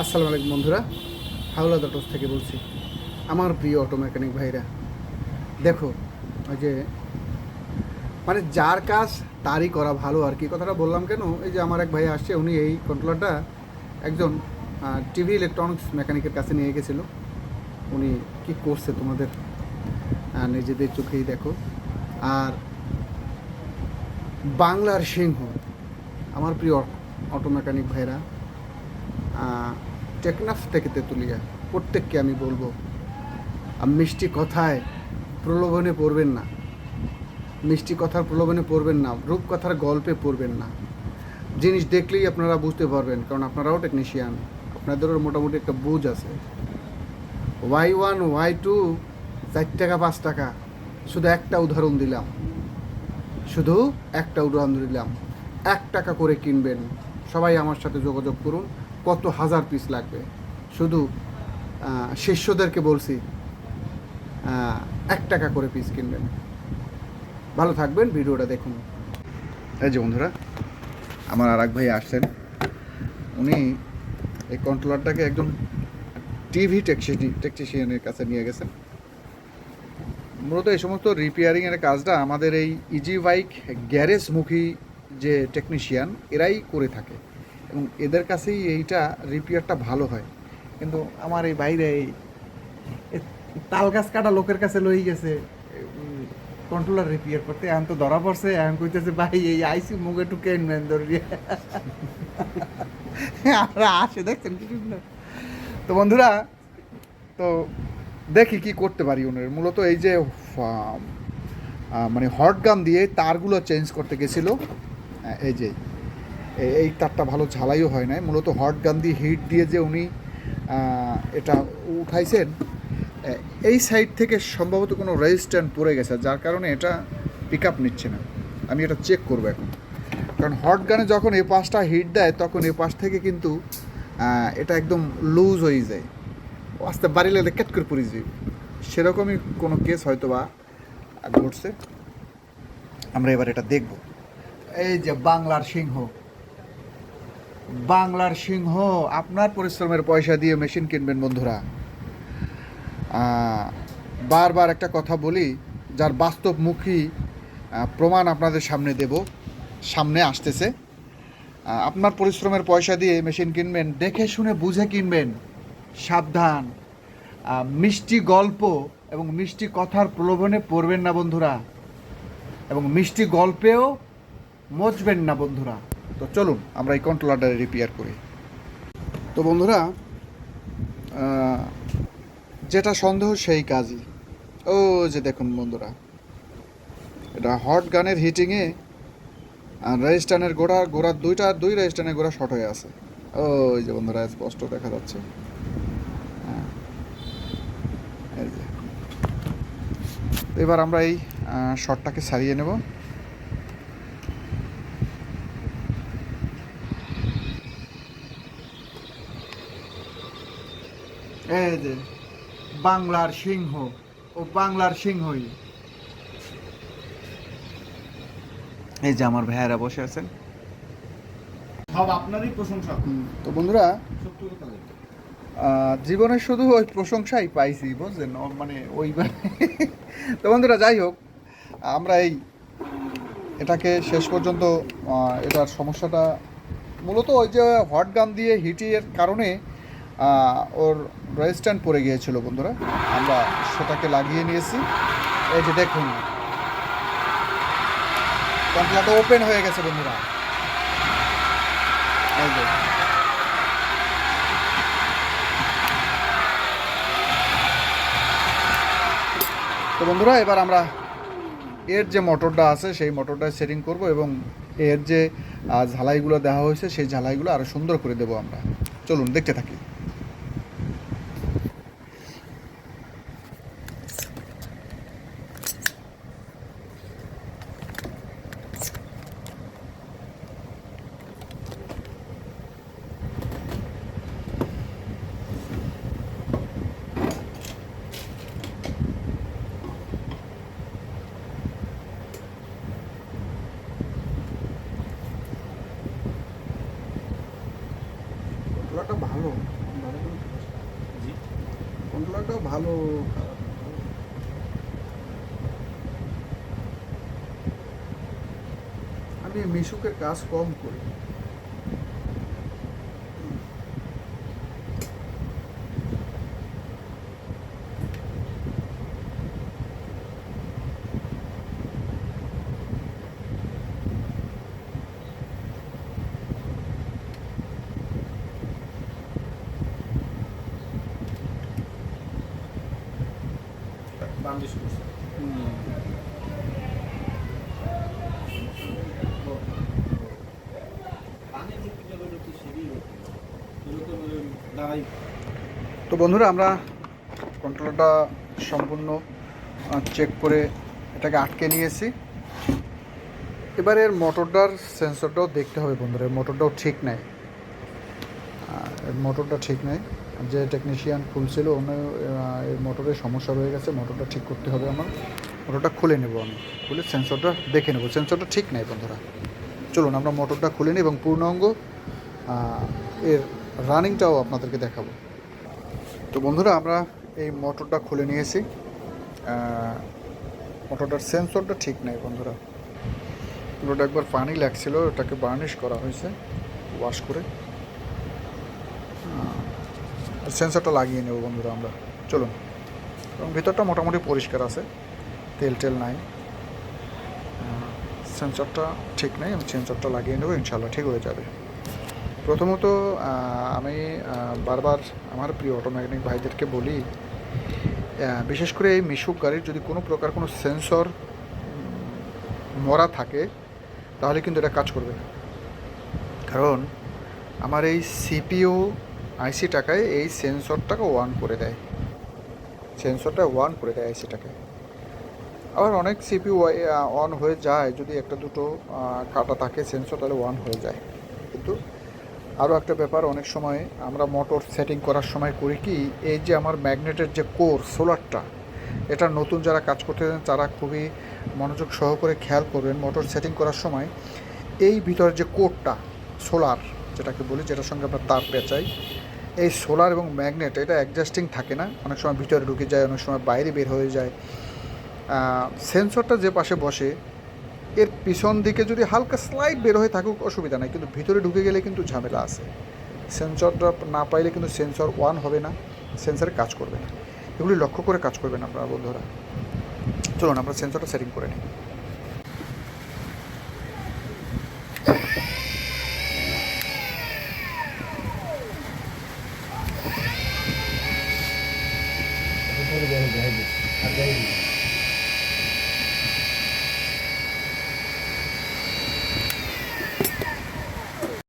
আসসালামু আলাইকুম বন্ধুরা হাওলাদার টোস থেকে বলছি। আমার প্রিয় অটো মেকানিক ভাইরা, দেখো, ওই যে মানে যার কাজ তারই করা ভালো, আর কি কথাটা বললাম কেন? এই যে আমার এক ভাই আসছে, উনি এই কন্ট্রোলারটা একজন টিভি ইলেকট্রনিক্স মেকানিকের কাছে নিয়ে গেছিল। উনি কি করছে তোমাদের? নিজেদের চোখেই দেখো। আর বাংলার সিংহ, আমার প্রিয় অটো মেকানিক ভাইরা টেকনাফ থেকে তেঁতুলিয়া প্রত্যেককে আমি বলব মিষ্টি কথায় প্রলোভনে পড়বেন না। মিষ্টি কথার প্রলোভনে পড়বেন না, রূপকথার গল্পে পড়বেন না। জিনিস দেখলেই আপনারা বুঝতে পারবেন, কারণ আপনারাও টেকনিশিয়ান আপনাদেরও মোটামুটি একটা বুঝ আছে। ওয়াই ওয়ান ওয়াই টু চার টাকা, পাঁচ টাকা, শুধু একটা উদাহরণ দিলাম। শুধু একটা উদাহরণ দিলাম। এক টাকা করে কিনবেন। সবাই আমার সাথে যোগাযোগ করুন। কত হাজার পিস লাগবে? শুধু শিষ্যদেরকে বলছি এক টাকা করে পিস কিনবেন। ভালো থাকবেন, ভিডিওটা দেখুন। এই যে বন্ধুরা, আমার আর ভাই আসছেন। উনি এই কন্ট্রোলারটাকে একজন টিভি টেকনিশিয়ানের কাছে নিয়ে গেছেন। মূলত এই সমস্ত রিপেয়ারিংয়ের কাজটা আমাদের এই ইজি বাইক গ্যারেজমুখী যে টেকনিশিয়ান এরাই করে থাকে। এবং এদের কাছেই এইটা রিপেয়ারটা ভালো হয়। কিন্তু আমার এই বাইরে এই তাল গাছ কাটা লোকের কাছে লই গেছে কন্ট্রোলার রিপেয়ার করতে। এখন তো ধরা পড়ছে, এখন কইতেছে, ভাই, এই আইসি মুখে টুকে নেন ধরিয়ে। আমরা আসে দেখছেন কি সুন্দর। তো বন্ধুরা, তো দেখি কি করতে পারি ওনার মূলত এই যে মানে হট গান দিয়ে তারগুলো চেঞ্জ করতে গেছিল। এই যে এই তারটা ভালো ঝালাইও হয় নাই। মূলত হট গান দিয়ে হিট দিয়ে যে উনি এটা উঠাইছেন এই সাইড থেকে সম্ভবত কোনো রেজিস্ট্যান্ট পড়ে গেছে, যার কারণে এটা পিক আপ নিচ্ছে না। আমি এটা চেক করব এখন। কারণ হট গানে যখন এ পাশটা হিট দেয়, তখন এ পাশ থেকে কিন্তু এটা একদম লুজ হয়ে যায়। আস্তে বাড়ি লাগলে ক্যাট করে পড়ে যাবে সেরকমই কোনো কেস হয়তো বা ঘটছে। আমরা এবার এটা দেখব। এই যে বাংলার সিংহ। বাংলার সিংহ, আপনার পরিশ্রমের পয়সা দিয়ে মেশিন কিনবেন বন্ধুরা। বারবার একটা কথা বলি, যার বাস্তবমুখী প্রমাণ আপনাদের সামনে দেব, সামনে আসতেছে। আপনার পরিশ্রমের পয়সা দিয়ে মেশিন কিনবেন, দেখে শুনে বুঝে কিনবেন, সাবধান। মিষ্টি গল্প এবং মিষ্টি কথার প্রলোভনে পড়বেন না বন্ধুরা, এবং মিষ্টি গল্পেও মজবেন না বন্ধুরা। তো চলুন, আমরা এই কন্ট্রোলারটা রিপেয়ার করি। তো বন্ধুরা যেটা সন্দেহ সেই কাজই। ও যে দেখুন বন্ধুরা, এটা হট গানের হিটিংয়ে রেজিস্টানের গোড়া গোড়া দুইটা, দুই রেজিস্টানের গোড়া শর্ট হয়ে আছে। ও ওই যে বন্ধুরা স্পষ্ট দেখা যাচ্ছে। হ্যাঁ। এবার আমরা এই শর্টটাকে সারিয়ে নেব। এই যে বাংলার সিংহ ও বাংলার সিংহই। এই যে আমার ভাইয়েরা বসে আছেন। সব আপনারই প্রশংসা। তো বন্ধুরা জীবনে শুধু ওই প্রশংসাই পাইছি বুঝলেন? মানে ওই তো বন্ধুরা যাই হোক আমরা এই এটাকে শেষ পর্যন্ত এটার সমস্যাটা মূলত ওই যে হট গান দিয়ে হিটের কারণে ওর রেজিস্ট্যান্ট পড়ে গিয়েছিল বন্ধুরা। আমরা সেটাকে লাগিয়ে নিয়েছি। এই যে দেখুন। কন্ট্রোলারটা ওপেন হয়ে গেছে বন্ধুরা। তো বন্ধুরা, এবার আমরা এর যে মোটরটা আছে, সেই মোটরটা সেটিং করব এবং এর যে ঝালাইগুলো দেওয়া হয়েছে, সেই ঝালাইগুলো আরও সুন্দর করে দেবো আমরা। চলুন, দেখতে থাকি কন্ট্রোলারটা ভালো কন্ট্রোলারটাও ভালো খারাপ আমি মিশুকে কাজ কম করি। তো বন্ধুরা, আমরা কন্ট্রোলটা সম্পূর্ণ চেক করে এটাকে আটকে নিয়েছি। এবার এর মোটরটার সেন্সরটাও দেখতে হবে বন্ধুরা মোটরটাও ঠিক নাই। মোটরটা ঠিক নাই। যে টেকনিশিয়ান খুলছিল এর মোটরের সমস্যা রয়ে গেছে, মোটরটা ঠিক করতে হবে আমার। মোটরটা খুলে নেব আমি। খুলে সেন্সরটা দেখে নেব। সেন্সরটা ঠিক নাই বন্ধুরা। চলুন, আমরা মোটরটা খুলে নিই এবং পূর্ণাঙ্গ এর রানিংটাও আপনাদেরকে দেখাবো। তো বন্ধুরা, আমরা এই মোটরটা খুলে নিয়েছি। মোটরটার সেন্সরটা ঠিক নেই বন্ধুরা। পুরোটা একবার পানি লাগছিল ওটাকে বার্নিশ করা হয়েছে ওয়াশ করে। সেন্সরটা লাগিয়ে নেব বন্ধুরা আমরা। চলুন। এবং ভিতরটা মোটামুটি পরিষ্কার আছে। তেল টেল নাই। সেন্সরটা ঠিক নেই, আমি সেন্সরটা লাগিয়ে নেব ইনশাল্লাহ ঠিক হয়ে যাবে। প্রথমত আমি বারবার আমার প্রিয় অটোমেকানিক ভাইদেরকে বলি বিশেষ করে এই মিশুক গাড়ির যদি কোনো প্রকার কোনো সেন্সর মরা থাকে, তাহলে কিন্তু এটা কাজ করবে না। কারণ, আমার এই সিপিও আইসি টাকায় এই সেন্সরটাকে ওয়ান করে দেয়। সেন্সরটা ওয়ান করে দেয় আইসি টাকায় আবার অনেক সিপিউ অন হয়ে যায়, যদি একটা দুটো কাটা থাকে সেন্সর, তাহলে ওয়ান হয়ে যায়। কিন্তু আরও একটা ব্যাপার, অনেক সময় আমরা মোটর সেটিং করার সময় করি কি, এই যে আমার ম্যাগনেটের যে কোর, সোলারটা, এটা নতুন যারা কাজ করতে তারা খুবই মনোযোগ সহকারে খেয়াল করবেন মোটর সেটিং করার সময়। এই ভিতরে যে কোরটা, সোলার, যেটাকে বলি, যেটার সঙ্গে আমরা তার পেঁচাই এই সোলার এবং ম্যাগনেট, এটা অ্যাডজাস্টিং থাকে না। অনেক সময় ভিতরে ঢুকে যায়, অনেক সময় বাইরে বের হয়ে যায়। সেন্সরটা যে পাশে বসে, এর পিছন দিকে যদি হালকা স্লাইড বের হয়ে থাকুক, অসুবিধা নাই। কিন্তু ভিতরে ঢুকে গেলে কিন্তু ঝামেলা আছে। সেন্সরটা না পাইলে কিন্তু সেন্সর ওয়ান হবে না। সেন্সরে কাজ করবে না। এগুলি লক্ষ্য করে কাজ করবেন আপনারা, বন্ধুরা। চলুন, আমরা সেন্সরটা সেটিং করে নিই।